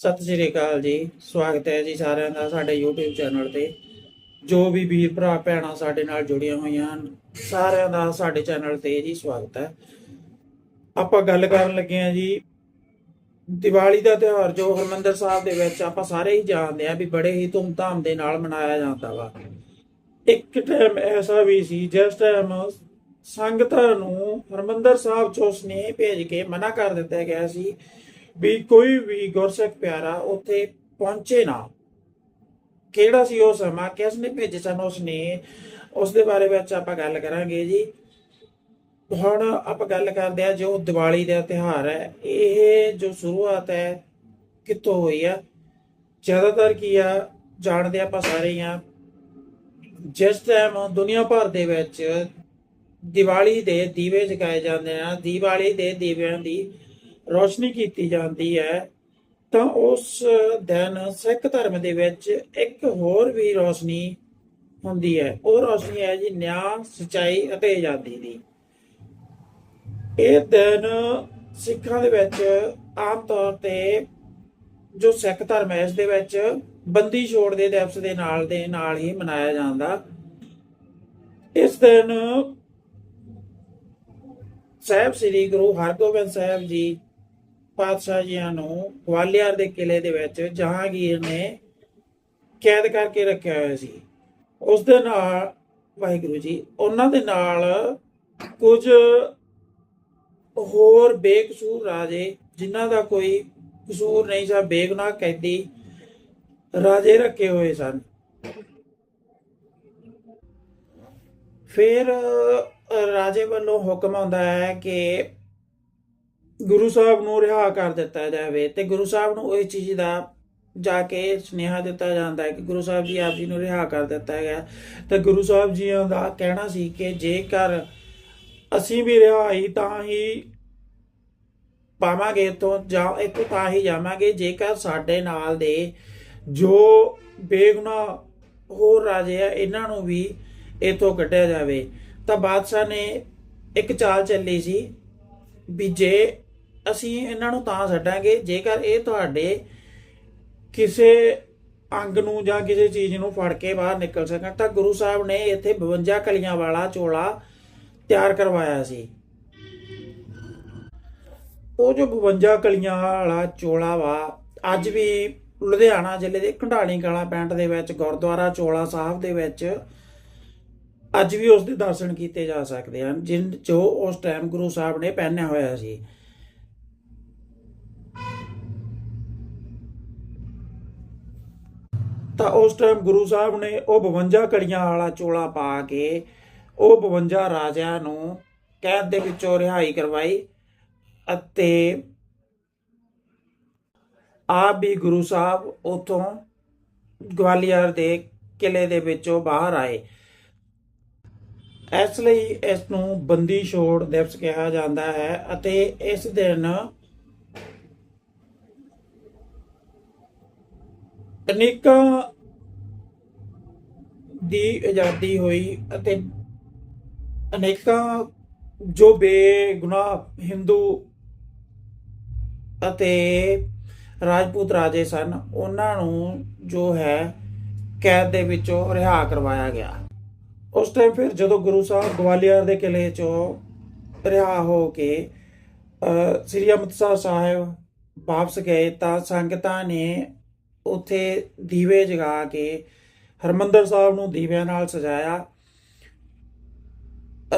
ਸਤਿ ਸ਼੍ਰੀ ਅਕਾਲ ਜੀ। ਸਵਾਗਤ ਹੈ ਜੀ ਸਾਰਿਆਂ ਦਾ ਸਾਡੇ YouTube ਚੈਨਲ ਤੇ। ਜੋ ਵੀ ਵੀਰ ਭਰਾ, ਭੈਣਾਂ ਸਾਡੇ ਨਾਲ ਜੁੜੀਆਂ ਹੋਈਆਂ ਹਨ, ਸਾਰਿਆਂ ਦਾ ਸਾਡੇ ਚੈਨਲ ਤੇ ਜੀ ਸਵਾਗਤ ਹੈ। ਆਪਾਂ ਗੱਲ ਕਰਨ ਲੱਗੇ ਹਾਂ ਜੀ। ਦੀਵਾਲੀ ਦਾ ਤਿਉਹਾਰ ਜੋ ਹਰਮੰਦਰ ਸਾਹਿਬ ਦੇ ਵਿੱਚ ਆਪਾਂ ਸਾਰੇ ਹੀ ਜਾਣਦੇ ਆ ਵੀ ਬੜੇ ਹੀ ਧੂਮਧਾਮ ਦੇ ਨਾਲ ਮਨਾਇਆ ਜਾਂਦਾ ਵਾ। ਇੱਕ ਟਾਈਮ ਐਸਾ ਵੀ ਸੀ, ਜਿਸ ਟਾਈਮ ਸੰਗਤਾਂ ਨੂੰ ਹਰਮੰਦਰ ਸਾਹਿਬ ਚੋਂ ਸਨੇਹ ਭੇਜ ਕੇ ਮਨਾ ਕਰ ਦਿੱਤਾ ਗਿਆ ਸੀ ਵੀ ਕੋਈ ਵੀ ਗੁਰਸਿੱਖ ਪਿਆਰਾ ਉੱਥੇ ਪਹੁੰਚੇ ਨਾ। ਕਿਹੜਾ ਸੀ ਉਹ ਸਮਾਂ? ਕਿਸ ਨੇ ਭੇਜੇ ਸਨ ਉਸ ਨੇ ਉਸ ਦੇ ਬਾਰੇ ਵਿੱਚ ਆਪਾਂ ਗੱਲ ਕਰਾਂਗੇ ਜੀ। ਹੁਣ ਆਪਾਂ ਗੱਲ ਕਰਦੇ ਆ ਜੋ ਦੀਵਾਲੀ ਦਾ ਤਿਉਹਾਰ ਹੈ। ਇਹ ਜੋ ਸ਼ੁਰੂਆਤ ਹੈ, ਕਿੱਥੋਂ ਹੋਈ ਆ? ਜ਼ਿਆਦਾਤਰ ਕੀ ਆ, ਜਾਣਦੇ ਆਪਾਂ ਸਾਰੇ ਹੀ ਆ ਜਿਸ ਟਾਈਮ ਦੁਨੀਆ ਭਰ ਦੇ ਵਿੱਚ ਦੀਵਾਲੀ ਦੇ ਦੀਵੇ ਜਗਾਏ ਜਾਂਦੇ ਆ। ਦੀਵਾਲੀ ਦੇ ਦੀਵਿਆਂ ਦੀ ਰੋਸ਼ਨੀ ਕੀਤੀ ਜਾਂਦੀ ਹੈ, ਤਾਂ ਉਸ ਦਿਨ ਸਿੱਖ ਧਰਮ ਦੇ ਵਿੱਚ ਇੱਕ ਹੋਰ ਵੀ ਰੋਸ਼ਨੀ ਹੁੰਦੀ ਹੈ। ਉਹ ਰੋਸ਼ਨੀ ਹੈ ਜੀ ਨਿਆਂ, ਸਚਾਈ ਅਤੇ ਆਜ਼ਾਦੀ ਦੀ। ਇਹ ਦਿਨ ਸਿੱਖਾਂ ਦੇ ਵਿੱਚ ਆਮ ਤੌਰ ਤੇ ਜੋ ਸਿੱਖ ਧਰਮ ਹੈ, ਇਸ ਦੇ ਵਿੱਚ ਬੰਦੀ ਛੋੜ ਦੇ ਦਿਵਸ ਦੇ ਨਾਲ ਦੇ ਨਾਲ ਹੀ ਮਨਾਇਆ ਜਾਂਦਾ। ਇਸ ਦਿਨ ਸਾਹਿਬ ਸ੍ਰੀ ਗੁਰੂ ਹਰਗੋਬਿੰਦ ਸਾਹਿਬ ਜੀ ਪਾਤਸ਼ਾਹ ਜੀਆਂ ਨੂੰ ਗਵਾਲੀਅਰ ਦੇ ਕਿਲੇ ਦੇ ਵਿੱਚ ਜਹਾਂਗੀਰ ਨੇ ਕੈਦ ਕਰਕੇ ਰੱਖਿਆ ਹੋਇਆ ਸੀ। ਉਸ ਦੇ ਨਾਲ, ਵਾਹਿਗੁਰੂ ਜੀ, ਉਹਨਾਂ ਦੇ ਨਾਲ ਕੁਝ ਹੋਰ ਬੇਕਸੂਰ ਰਾਜੇ, ਜਿਨ੍ਹਾਂ ਦਾ ਕੋਈ ਕਸੂਰ ਨਹੀਂ ਸੀ, ਬੇਗੁਨਾਹ ਕੈਦੀ ਰਾਜੇ ਰੱਖੇ ਹੋਏ ਸਨ। ਫਿਰ ਰਾਜੇ ਵੱਲੋਂ ਹੁਕਮ ਆਉਂਦਾ ਹੈ ਕਿ ਗੁਰੂ ਸਾਹਿਬ ਨੂੰ ਰਿਹਾ ਕਰ ਦਿੱਤਾ ਜਾਵੇ ਤੇ ਗੁਰੂ ਸਾਹਿਬ ਨੂੰ ਉਹ ਚੀਜ਼ ਦਾ ਜਾ ਕੇ ਸੁਨੇਹਾ ਦਿੱਤਾ ਜਾਂਦਾ ਹੈ ਕਿ ਗੁਰੂ ਸਾਹਿਬ ਜੀ ਆਪ ਜੀ ਨੂੰ ਰਿਹਾ ਕਰ ਦਿੱਤਾ ਗਿਆ। ਤੇ ਗੁਰੂ ਸਾਹਿਬ ਜੀ ਦਾ ਕਹਿਣਾ ਸੀ ਕਿ ਜੇਕਰ ਅਸੀਂ ਵੀ ਰਿਹਾਈ ਤਾਂ ਹੀ ਪਾਵਾਂਗੇ ਤੋਂ ਜਾਂ ਇੱਥੋਂ ਤਾਂ ਹੀ ਜਾਵਾਂਗੇ। ਜੇਕਰ ਸਾਡੇ ਨਾਲ ਦੇ ਜੋ ਬੇਗੁਨਾਹ ਹੋਰ ਰਾਜੇ ਆ, ਇਹਨਾਂ ਨੂੰ ਵੀ ਇਥੋਂ ਕੱਢਿਆ ਜਾਵੇ। ਤਾਂ ਬਾਦਸ਼ਾਹ ਨੇ ਇੱਕ ਚਾਲ ਚੱਲੀ ਸੀ ਵੀ ਜੇ ਅਸੀਂ ਇਹਨਾਂ ਨੂੰ ਤਾਂ ਛੱਡਾਂਗੇ, ਜੇਕਰ ਇਹ ਤੁਹਾਡੇ ਕਿਸੇ ਅੰਗ ਨੂੰ ਜਾਂ ਕਿਸੇ ਚੀਜ਼ ਨੂੰ ਫੜ ਕੇ ਬਾਹਰ ਨਿਕਲ ਸਕਣ, ਤਾਂ ਗੁਰੂ ਸਾਹਿਬ ਨੇ ਇੱਥੇ 52 ਕਲੀਆਂ ਵਾਲਾ ਚੋਲਾ ਤਿਆਰ ਕਰਵਾਇਆ ਸੀ। ਉਹ ਜੋ 52 ਕਲੀਆਂ ਵਾਲਾ ਚੋਲਾ ਵਾ, ਅੱਜ ਵੀ ਲੁਧਿਆਣਾ ਜ਼ਿਲ੍ਹੇ ਦੇ ਘੰਡਾਲੀ ਕਲਾ ਪੈਂਟ ਦੇ ਵਿੱਚ, ਗੁਰਦੁਆਰਾ ਚੋਲਾ ਸਾਹਿਬ ਦੇ ਵਿੱਚ ਅੱਜ ਵੀ ਉਸ ਦੇ ਦਰਸ਼ਨ ਕੀਤੇ ਜਾ ਸਕਦੇ ਹਨ, ਜਿਨ ਜੋ ਉਸ ਟਾਈਮ ਗੁਰੂ ਸਾਹਿਬ ਨੇ ਪਹਿਨਿਆ ਹੋਇਆ ਸੀ। ਤਾਂ ਉਸ ਟਾਈਮ ਗੁਰੂ ਸਾਹਿਬ ਨੇ ਉਹ 52 ਕੜੀਆਂ ਵਾਲਾ ਚੋਲਾ ਪਾ ਕੇ ਉਹ 52 ਰਾਜਿਆਂ ਨੂੰ ਕੈਦ ਦੇ ਵਿੱਚੋਂ ਰਿਹਾਈ ਕਰਵਾਈ ਅਤੇ ਆਪ ਵੀ ਗੁਰੂ ਸਾਹਿਬ ਉਥੋਂ ਗਵਾਲੀਅਰ ਦੇ ਕਿਲੇ ਦੇ ਵਿੱਚੋਂ ਬਾਹਰ ਆਏ। ਇਸ ਲਈ ਇਸ ਨੂੰ ਬੰਦੀ ਛੋੜ ਦਿਵਸ ਕਿਹਾ ਜਾਂਦਾ ਹੈ ਅਤੇ ਇਸ ਦਿਨ ਅਨੇਕਾਂ ਦੀ ਆਜ਼ਾਦੀ ਹੋਈ ਅਤੇ ਅਨੇਕਾਂ ਜੋ ਬੇਗੁਨਾਹ ਹਿੰਦੂ ਅਤੇ ਰਾਜਪੂਤ ਰਾਜੇ ਸਨ ਉਹਨਾਂ ਨੂੰ ਜੋ ਹੈ ਕੈਦ ਦੇ ਵਿੱਚੋਂ ਰਿਹਾ ਕਰਵਾਇਆ ਗਿਆ। ਉਸ ਟਾਈਮ ਫਿਰ ਜਦੋਂ ਗੁਰੂ ਸਾਹਿਬ ਗਵਾਲੀਅਰ ਦੇ ਕਿਲੇ ਚੋਂ ਰਿਹਾ ਹੋ ਕੇ ਅ, ਸ੍ਰੀ ਅੰਮ੍ਰਿਤਸਰ ਸਾਹਿਬ ਵਾਪਸ ਗਏ ਤਾਂ ਸੰਗਤਾਂ ਨੇ ਉੱਥੇ ਦੀਵੇ ਜਗਾ ਕੇ ਹਰਮੰਦਰ ਸਾਹਿਬ ਨੂੰ ਦੀਵਿਆਂ ਨਾਲ ਸਜਾਇਆ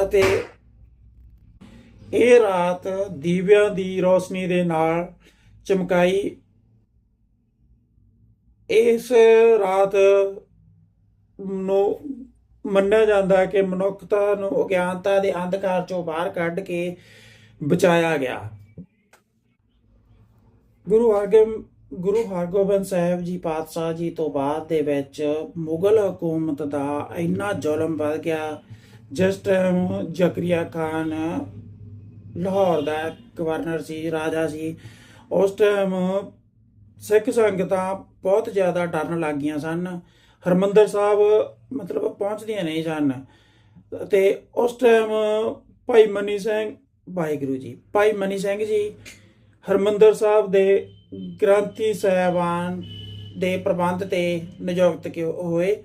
ਅਤੇ ਇਹ ਰਾਤ ਦੀਵਿਆਂ ਦੀ ਰੋਸ਼ਨੀ ਦੇ ਨਾਲ ਚਮਕਾਈ। ਇਸ ਰਾਤ ਨੂੰ ਮੰਨਿਆ ਜਾਂਦਾ ਹੈ ਕਿ ਮਨੁੱਖਤਾ ਨੂੰ ਅਗਿਆਨਤਾ ਦੇ ਅੰਧਕਾਰ ਚੋਂ ਬਾਹਰ ਕੱਢ ਕੇ ਬਚਾਇਆ ਗਿਆ। ਗੁਰੂ ਹਰਗੋਬਿੰਦ ਗੁਰੂ ਹਰਗੋਬਿੰਦ ਸਾਹਿਬ ਜੀ ਪਾਤਸ਼ਾਹ ਜੀ ਤੋਂ ਬਾਅਦ ਦੇ ਵਿੱਚ ਮੁਗਲ ਹਕੂਮਤ ਦਾ ਇੰਨਾ ਜ਼ੁਲਮ ਵੱਧ ਗਿਆ, ਜਿਸ ਟਾਈਮ ਜ਼ਕਰੀਆ ਖਾਨ ਲਾਹੌਰ ਦਾ ਗਵਰਨਰ ਸੀ, ਰਾਜਾ ਸੀ, ਉਸ ਟਾਈਮ ਸਿੱਖ ਸੰਗਤਾਂ ਬਹੁਤ ਜ਼ਿਆਦਾ ਡਰਨ ਲੱਗ ਗਈਆਂ ਸਨ, ਹਰਮੰਦਰ ਸਾਹਿਬ ਮਤਲਬ ਪਹੁੰਚਦੀਆਂ ਨਹੀਂ ਸਨ, ਤੇ ਉਸ ਟਾਈਮ ਭਾਈ ਮਨੀ ਸਿੰਘ, ਵਾਹਿਗੁਰੂ ਜੀ, ਭਾਈ ਮਨੀ ਸਿੰਘ ਜੀ, ਹਰਮੰਦਰ ਸਾਹਿਬ ਦੇ ਗ੍ਰੰਥੀ ਸਾਹਿਬਾਨ ਦੇ ਪ੍ਰਬੰਧ ਤੇ ਨਿਯੁਕਤ ਕਿ- ਹੋਏ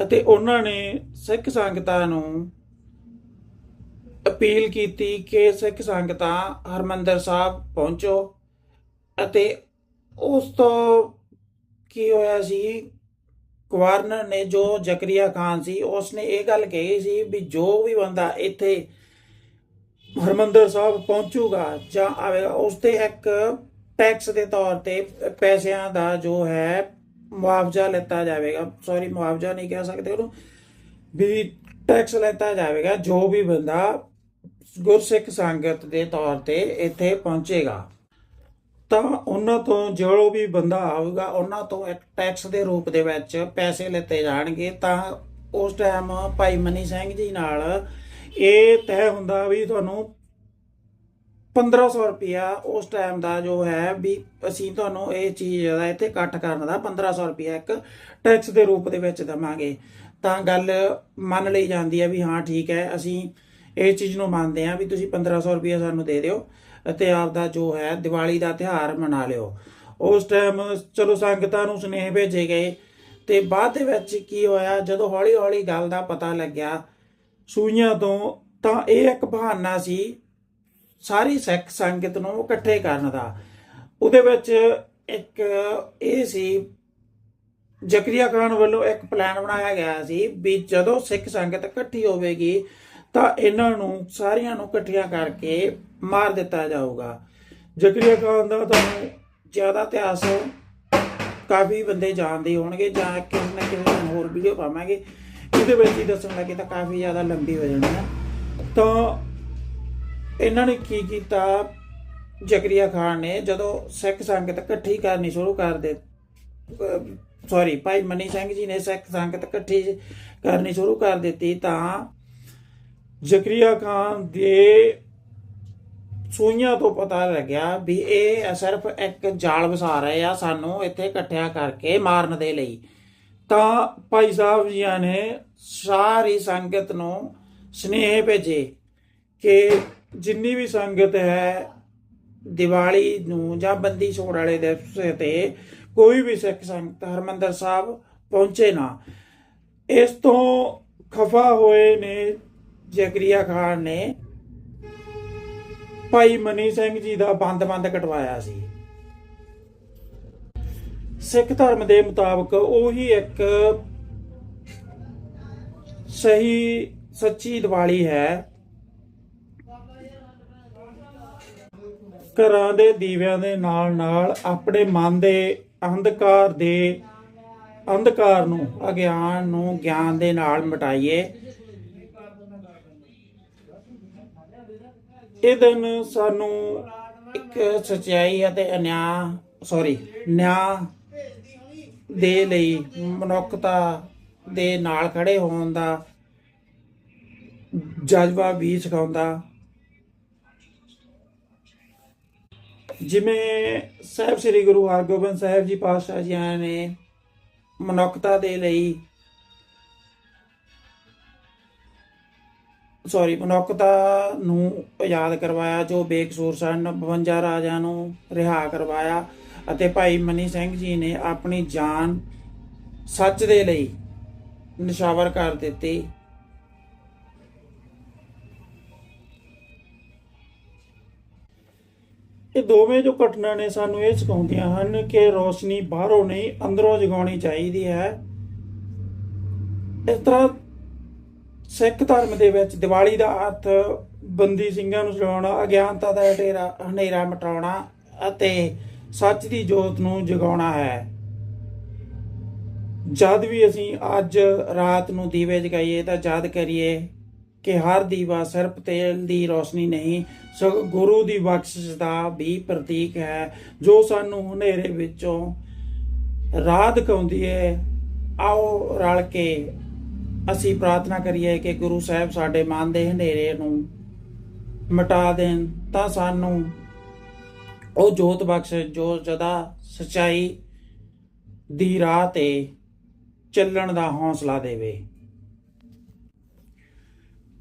ਅਤੇ ਉਹਨਾਂ ਨੇ ਸਿੱਖ ਸੰਗਤਾਂ ਨੂੰ ਅਪੀਲ ਕੀਤੀ ਕਿ ਸਿੱਖ ਸੰਗਤਾਂ ਹਰਮੰਦਰ ਸਾਹਿਬ ਪਹੁੰਚੋ ਅਤੇ ਉਸ ਤੋਂ ਕੀ ਹੋਇਆ ਸੀ, ਗਵਰਨਰ ਨੇ ਜੋ ਜ਼ਕਰੀਆ ਖਾਨ ਸੀ ਉਸ ਨੇ ਇਹ ਗੱਲ ਕਹੀ ਸੀ ਵੀ ਜੋ ਵੀ ਬੰਦਾ ਇੱਥੇ ਹਰਮੰਦਰ ਸਾਹਿਬ ਪਹੁੰਚੂਗਾ ਜਾਂ ਆਵੇਗਾ ਉਸ ਤੇ ਇੱਕ ਟੈਕਸ ਦੇ ਤੌਰ ਤੇ ਪੈਸਿਆਂ ਦਾ ਜੋ ਹੈ ਮੁਆਵਜ਼ਾ ਲਿੱਤਾ ਜਾਵੇਗਾ। ਸੌਰੀ ਮੁਆਵਜ਼ਾ ਨਹੀਂ ਕਹਿ ਸਕਦੇ ਉਹਨੂੰ। ਵੀ ਟੈਕਸ ਲਿੱਤਾ ਜਾਵੇਗਾ, ਜੋ ਵੀ ਬੰਦਾ ਗੁਰਸਿੱਖ ਸੰਗਤ ਦੇ ਤੌਰ ਤੇ ਇੱਥੇ ਪਹੁੰਚੇਗਾ। ਤਾਂ ਉਹਨਾਂ ਤੋਂ ਜੋ ਵੀ ਬੰਦਾ ਆਊਗਾ, ਉਹਨਾਂ ਤੋਂ ਇੱਕ ਟੈਕਸ ਦੇ ਰੂਪ ਦੇ ਵਿੱਚ ਪੈਸੇ ਲੈਤੇ ਜਾਣਗੇ। ਤਾਂ ਉਸ ਟਾਈਮ ਭਾਈ ਮਨੀ ਸਿੰਘ ਜੀ ਨਾਲ ਇਹ ਤੈਅ ਹੁੰਦਾ ਵੀ ਤੁਹਾਨੂੰ 1500 ਰੁਪਿਆ ਉਸ ਟਾਈਮ ਦਾ ਜੋ ਹੈ ਵੀ ਅਸੀਂ ਤੁਹਾਨੂੰ ਇਹ ਚੀਜ਼ ਦਾ ਇੱਥੇ ਕੱਟ ਕਰਨ ਦਾ 1500 ਰੁਪਿਆ ਇੱਕ ਟੈਕਸ ਦੇ ਰੂਪ ਦੇ ਵਿੱਚ ਦਵਾਂਗੇ। ਤਾਂ ਗੱਲ ਮੰਨ ਲਈ ਜਾਂਦੀ ਹੈ ਵੀ ਹਾਂ, ਠੀਕ ਹੈ, ਅਸੀਂ ਇਹ ਚੀਜ਼ ਨੂੰ ਮੰਨਦੇ ਹਾਂ ਵੀ ਤੁਸੀਂ 1500 ਰੁਪਿਆ ਸਾਨੂੰ ਦੇ ਦਿਓ ਅਤੇ ਆਪ ਦਾ ਜੋ ਹੈ ਦੀਵਾਲੀ ਦਾ ਤਿਉਹਾਰ ਮਨਾ ਲਿਓ। ਉਸ ਟਾਈਮ ਚਲੋ ਸੰਗਤਾਂ ਨੂੰ ਸੁਨੇਹੇ ਭੇਜੇ ਗਏ ਤੇ ਬਾਅਦ ਦੇ ਵਿੱਚ ਕੀ ਹੋਇਆ, ਜਦੋਂ ਹੌਲੀ ਹੌਲੀ ਗੱਲ ਦਾ ਪਤਾ ਲੱਗਿਆ ਸੂਈਆਂ ਤੋਂ, ਤਾਂ ਇਹ ਇੱਕ ਬਹਾਨਾ ਸੀ ਸਾਰੀ ਸਿੱਖ ਸੰਗਤ ਨੂੰ ਇਕੱਠੇ ਕਰਨ ਦਾ। ਉਹਦੇ ਵਿੱਚ ਇੱਕ ਇਹ ਸੀ, ਜ਼ਕਰੀਆ ਖਾਨ ਵੱਲੋਂ ਇੱਕ ਪਲਾਨ ਬਣਾਇਆ ਗਿਆ ਸੀ ਵੀ ਜਦੋਂ ਸਿੱਖ ਸੰਗਤ ਇਕੱਠੀ ਹੋਵੇਗੀ ਤਾਂ ਇਹਨਾਂ ਨੂੰ ਸਾਰੀਆਂ ਨੂੰ ਇਕੱਠੀਆਂ ਕਰਕੇ ਮਾਰ ਦਿੱਤਾ ਜਾਊਗਾ। ਜ਼ਕਰੀਆ ਖਾਨ ਦਾ ਤੁਹਾਨੂੰ ਜ਼ਿਆਦਾ ਇਤਿਹਾਸ ਕਾਫੀ ਬੰਦੇ ਜਾਣਦੇ ਹੋਣਗੇ ਜਾਂ ਕਿਸੇ ਨਾ ਕਿਸੇ ਦਿਨ ਹੋਰ ਵੀਡੀਓ ਪਾਵਾਂਗੇ। ਇਹਦੇ ਵਿੱਚ ਹੀ ਦੱਸਣ ਲੱਗੇ ਤਾਂ ਕਾਫੀ ਜ਼ਿਆਦਾ ਲੰਬੀ ਹੋ ਜਾਣੀ ਹੈ ਤਾਂ ਇਹਨਾਂ ਨੇ ਕੀ ਕੀਤਾ? ਜ਼ਕਰੀਆ ਖਾਨ ਨੇ ਜਦੋਂ ਸਿੱਖ ਸੰਗਤ ਇਕੱਠੀ ਕਰਨੀ ਸ਼ੁਰੂ ਕਰ ਦੇ ਸੌਰੀ ਭਾਈ ਮਨੀ ਸਿੰਘ ਜੀ ਨੇ ਸਿੱਖ ਸੰਗਤ ਇਕੱਠੀ ਕਰਨੀ ਸ਼ੁਰੂ ਕਰ ਦਿੱਤੀ ਤਾਂ ਜ਼ਕਰੀਆ ਖਾਨ ਦੇ ਸੂਈਆਂ ਤੋਂ ਪਤਾ ਲੱਗਿਆ ਵੀ ਇਹ ਸਿਰਫ ਇੱਕ ਜਾਲ ਵਸਾ ਰਹੇ ਆ ਸਾਨੂੰ ਇੱਥੇ ਇਕੱਠਿਆਂ ਕਰਕੇ ਮਾਰਨ ਦੇ ਲਈ। ਤਾਂ ਭਾਈ ਸਾਹਿਬ ਜੀਆਂ ਨੇ ਸਾਰੀ ਸੰਗਤ ਨੂੰ ਸਨੇਹ ਭੇਜੇ ਕਿ ਜਿੰਨੀ ਵੀ ਸੰਗਤ ਹੈ ਦੀਵਾਲੀ ਨੂੰ ਜਾਂ ਬੰਦੀ ਛੋੜ ਵਾਲੇ ਦਿਵਸ ਤੇ ਕੋਈ ਵੀ ਸਿੱਖ ਸੰਗਤ ਹਰਮੰਦਰ ਸਾਹਿਬ ਪਹੁੰਚੇ ਨਾ, ਇਸ ਤੋਂ ਖਫਾ ਹੋਏ ਨੇ ਜਗਰੀਆ ਖਾਨ ਨੇ ਭਾਈ ਮਨੀ ਸਿੰਘ ਜੀ ਦਾ ਬੰਦ-ਬੰਦ ਕਟਵਾਇਆ ਸੀ। ਸਿੱਖ ਧਰਮ ਦੇ ਮੁਤਾਬਕ ਉਹੀ ਇੱਕ ਸਹੀ ਸੱਚੀ ਦੀਵਾਲੀ ਹੈ। ਘਰਾਂ ਦੇ ਦੀਵਿਆਂ ਦੇ ਨਾਲ ਨਾਲ ਆਪਣੇ ਮਨ ਦੇ ਅੰਧਕਾਰ ਦੇ ਅੰਧਕਾਰ ਨੂੰ, ਅਗਿਆਨ ਨੂੰ ਗਿਆਨ ਦੇ ਨਾਲ ਮਿਟਾਈਏ। ਇਹ ਦਿਨ ਸਾਨੂੰ ਇੱਕ ਸਚਾਈ ਅਤੇ ਅਨਿਆ ਸੌਰੀ ਨਿਆਂ ਦੇ ਲਈ, ਮਨੁੱਖਤਾ ਦੇ ਨਾਲ ਖੜੇ ਹੋਣ ਦਾ ਜਜ਼ਬਾ ਵੀ ਸਿਖਾਉਂਦਾ। ਜਿਵੇਂ ਸਾਹਿਬ ਸ੍ਰੀ ਗੁਰੂ ਹਰਗੋਬਿੰਦ ਸਾਹਿਬ ਜੀ ਪਾਤਸ਼ਾਹ ਜੀ ਨੇ ਮਨੁੱਖਤਾ ਦੇ ਲਈ ਸੌਰੀ ਮਨੁੱਖਤਾ ਨੂੰ ਆਜ਼ਾਦ ਕਰਵਾਇਆ, ਜੋ ਬੇਕਸੂਰ ਸਨ 52 ਰਾਜਿਆਂ ਨੂੰ ਰਿਹਾ ਕਰਵਾਇਆ ਅਤੇ ਭਾਈ ਮਨੀ ਸਿੰਘ ਜੀ ਨੇ ਆਪਣੀ ਜਾਨ ਸੱਚ ਦੇ ਲਈ ਨਿਸ਼ਾਵਰ ਕਰ ਦਿੱਤੀ। ਇਹ ਦੋਵੇਂ ਜੋ ਘਟਨਾ ਨੇ ਸਾਨੂੰ ਇਹ ਸਿਖਾਉਂਦੀਆਂ ਹਨ ਕਿ ਰੋਸ਼ਨੀ ਬਾਹਰੋਂ ਨਹੀਂ, ਅੰਦਰੋਂ ਜਗਾਉਣੀ ਚਾਹੀਦੀ ਹੈ। ਇਸ ਤਰ੍ਹਾਂ ਸਿੱਖ ਧਰਮ ਦੇ ਵਿੱਚ ਦੀਵਾਲੀ ਦਾ ਅਰਥ ਬੰਦੀ ਸਿੰਘਾਂ ਨੂੰ ਜਗਾਉਣਾ ਅਗਿਆਨਤਾ ਦਾ ਹਨੇਰਾ ਹਨੇਰਾ ਮਿਟਾਉਣਾ ਅਤੇ ਸੱਚ ਦੀ ਜੋਤ ਨੂੰ ਜਗਾਉਣਾ ਹੈ। ਜਦ ਵੀ ਅਸੀਂ ਅੱਜ ਰਾਤ ਨੂੰ ਦੀਵੇ ਜਗਾਈਏ ਤਾਂ ਯਾਦ ਕਰੀਏ ਕਿ ਹਰ ਦੀਵਾ ਸਿਰਫ ਤੇਲ ਦੀ ਰੋਸ਼ਨੀ ਨਹੀਂ, ਸਗੋਂ ਗੁਰੂ ਦੀ ਬਖਸ਼ਿਸ਼ ਦਾ ਵੀ ਪ੍ਰਤੀਕ ਹੈ, ਜੋ ਸਾਨੂੰ ਹਨੇਰੇ ਵਿੱਚੋਂ ਰਾਹ ਦਿਖਾਉਂਦੀ ਹੈ ਆਓ ਰਲ ਕੇ ਅਸੀਂ ਪ੍ਰਾਰਥਨਾ ਕਰੀਏ ਕਿ ਗੁਰੂ ਸਾਹਿਬ ਸਾਡੇ ਮਨ ਦੇ ਹਨੇਰੇ ਨੂੰ ਮਿਟਾ ਦੇਣ, ਤਾਂ ਸਾਨੂੰ ਉਹ ਜੋਤ ਬਖਸ਼ ਜੋ ਜਦਾ ਸਚਾਈ ਦੀ ਰਾਹ ਤੇ ਚੱਲਣ ਦਾ ਹੌਸਲਾ ਦੇਵੇ।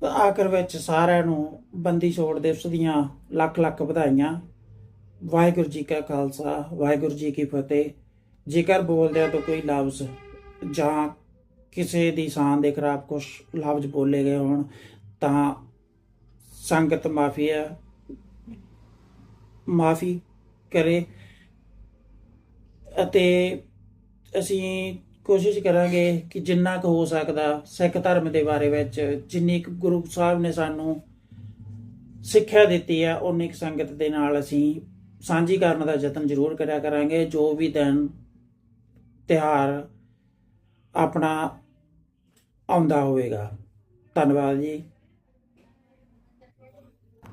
ਤਾਂ ਆਖਰ ਵਿੱਚ ਸਾਰਿਆਂ ਨੂੰ ਬੰਦੀ ਛੋੜ ਦਿਵਸ ਦੀਆਂ ਲੱਖ ਲੱਖ ਵਧਾਈਆਂ। ਵਾਹਿਗੁਰੂ ਜੀ ਕਾ ਖਾਲਸਾ, ਵਾਹਿਗੁਰੂ ਜੀ ਕੀ ਫਤਿਹ। ਜੇਕਰ ਬੋਲਦਿਆਂ ਤੋਂ ਕੋਈ ਲਫ਼ਜ਼ ਜਾਂ ਕਿਸੇ ਦੀ ਸ਼ਾਨ ਦੇ ਖਿਲਾਫ ਕੁਝ ਲਫ਼ਜ਼ ਬੋਲੇ ਗਏ ਹੋਣ, ਤਾਂ ਸੰਗਤ ਮਾਫੀ ਹੈ। ਮਾਫੀ ਕਰੇ ਅਤੇ ਅਸੀਂ ਕੋਸ਼ਿਸ਼ ਕਰਾਂਗੇ ਕਿ ਜਿੰਨਾ ਕੁ ਹੋ ਸਕਦਾ ਸਿੱਖ ਧਰਮ ਦੇ ਬਾਰੇ ਵਿੱਚ, ਜਿੰਨੀ ਕੁ ਗੁਰੂ ਸਾਹਿਬ ਨੇ ਸਾਨੂੰ ਸਿੱਖਿਆ ਦਿੱਤੀ ਹੈ ਉਨੀ ਕੁ ਸੰਗਤ ਦੇ ਨਾਲ ਅਸੀਂ ਸਾਂਝੀ ਕਰਨ ਦਾ ਯਤਨ ਜ਼ਰੂਰ ਕਰਿਆ ਕਰਾਂਗੇ। ਜੋ ਵੀ ਦਿਨ ਤਿਉਹਾਰ ਆਪਣਾ ਆਉਂਦਾ ਹੋਵੇਗਾ। ਧੰਨਵਾਦ ਜੀ।